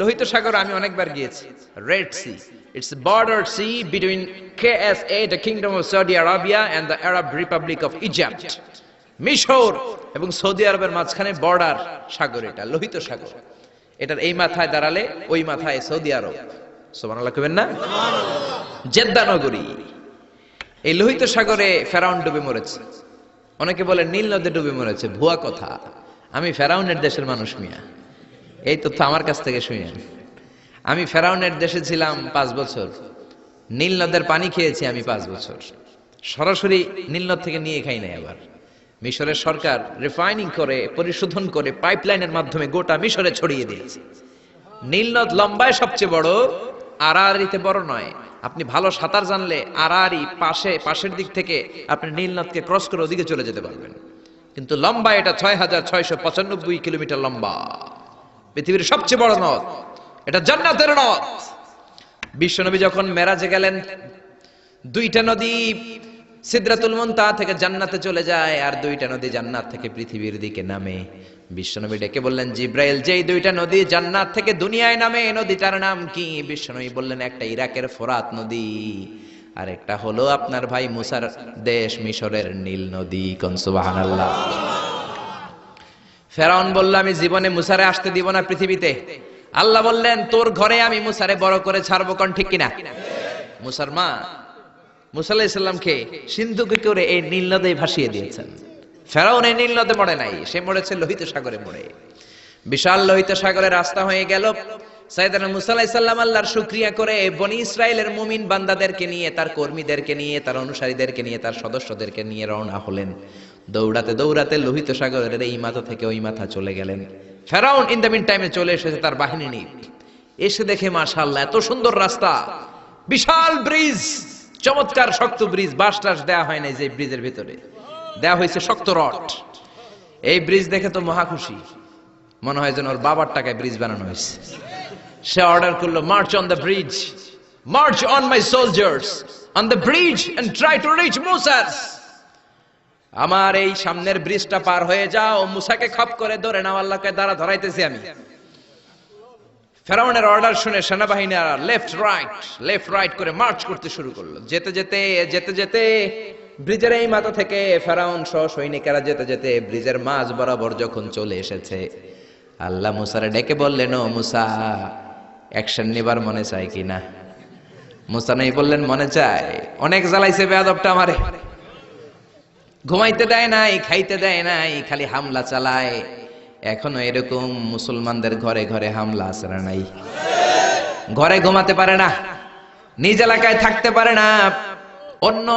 লোহিত সাগর আমি অনেকবার গিয়েছি। Red sea it's border sea between KSA the kingdom of Saudi Arabia and the Arab republic of Egypt মিশর এবং Saudi আরবের মাঝখানে বর্ডার সাগর এটা, লোহিত সাগর। এটার এই মাথায় দাঁড়ালে ওই মাথায় সৌদি আরব সুবহানাল্লাহ কবেন না? জেদ্দা নগরী। এই লোহিত সাগরে ফেরাউন ডুবে মরেছে। অনেকে বলে নীল নদে ডুবে মরেছে, ভুয়া কথা। আমি ফেরাউনের দেশের মানুষ মিয়া। এই তথ্য আমার কাছ থেকে শুনেন আমি ফেরাউনের দেশে ছিলাম পাঁচ বছর। নীল নদের পানি খেয়েছি আমি পাঁচ বছর। সরাসরি নীল নদ থেকে নিয়ে খাই নাই আবার। মিশরের সরকার রিফাইনিং করে, পরিশোধন করে পাইপলাইনের মাধ্যমে গোটা মিশরে ছড়িয়ে দিয়েছে। নীল নদ লম্বায় সবচেয়ে বড়, আড়াআড়িতে বড় নয়। আপনি ভালো সাঁতার জানলে আড়াআড়ি পাশে, পাশের দিক থেকে আপনি নীল নদকে ক্রস করে ওদিকে চলে যেতে পারবেন। কিন্তু লম্বা এটা ছয় হাজার ছয়শো পঁচানব্বই কিলোমিটার লম্বা। পৃথিবীর সবচেয়ে বড় নদ। এটা জান্নাতের নদ। বিশ্বনবী যখন মেরাজে গেলেন, দুইটা নদী সিদ্রাতুল মুনতা থেকে জান্নাতে চলে যায় আর দুইটা নদী জান্নাত থেকে পৃথিবীর দিকে নামে। বিশ্বনবী ডেকে বললেন, জিব্রাইল, যেই দুইটা নদী জান্নাত থেকে দুনিয়ায় নামে, নদীটার নাম কি? বিশ্বনবী বললেন, একটা ইরাকের ফোরাত নদী আর একটা হলো আপনার ভাই মুসার দেশ মিশরের নীল নদী, কোন সুবহানাল্লাহ। ফেরাউন বলল, আমি জীবনে মুসারে আসতে দিব না পৃথিবীতে। আল্লাহ বললেন, তোর ঘরে আমি মুসারে বড় করে ছাড়বো কোন ঠিক কিনা? মুসার মা মুসা সিন্ধু সিন্ধুকে করে এই নীল নদে ভাসিয়ে দিয়েছেন। ফেরাউন এই নীল নদে মরে নাই, সে মরেছে লোহিত সাগরে মরে। বিশাল লোহিত সাগরে রাস্তা হয়ে গেল। সাইদানা মুসা আলাহিসাল্লাম আল্লাহর শুক্রিয়া করে বনি ইসরায়েলের মুমিন বান্দাদেরকে নিয়ে, তার কর্মীদেরকে নিয়ে, তার অনুসারীদেরকে নিয়ে, তার সদস্যদেরকে নিয়ে রওনা হলেন। দৌড়াতে দৌড়াতে লোহিত সাগরের এই মাথা থেকে ওই মাথা চলে গেলেন। ফেরাউন ইন দ্য মিন টাইমে চলে এসেছে তার বাহিনী নিয়ে। এসে দেখে, মাশাআল্লাহ, এত সুন্দর রাস্তা। বিশাল ব্রিজ, চমৎকার শক্ত ব্রিজ বাস টাস দেওয়া হয় নাই যে ব্রিজের ভিতরে। দেওয়া হয়েছে শক্ত রড। এই ব্রিজ দেখে তো মহা খুশি। মনে হয় যেন ওর বাবার টাকায় ব্রিজ বানানো হয়েছে। সে অর্ডার করল march on the bridge march on my soldiers on the bridge and try to reach Moses আমার এই সামনের ব্রিজটা পার হয়ে যাও, মুসাকে খপ করে ধরে নাও, আল্লাহকে দ্বারা ধরাইতেছি আমি। ফেরাউনের অর্ডার শুনে সেনাবাহিনীরা লেফট রাইট লেফট রাইট করে মার্চ করতে শুরু করল। যেতে যেতে যেতে যেতে ব্রিজের এই মাথা থেকে ফেরাউন সহ সৈনিকেরা যেতে যেতে ব্রিজের মাঝ বরাবর যখন চলে এসেছে, আল্লাহ মুসারে ডেকে বললেন, ও মুসা অ্যাকশন নিবার মনে চায় কিনা? মুসা নেই বললেন, মনে চায়? অনেক জ্বালাইছে বেয়াদবটা আমারে। ঘুমাইতে দেয় নাই, খাইতে দেয় নাই, খালি হামলা চালায়। এখনও এরকম মুসলমানদের ঘরে ঘরে হামলা আছে না নাই? ঘরে ঘুমাতে পারে না, নিজ এলাকায় থাকতে পারে না, অন্য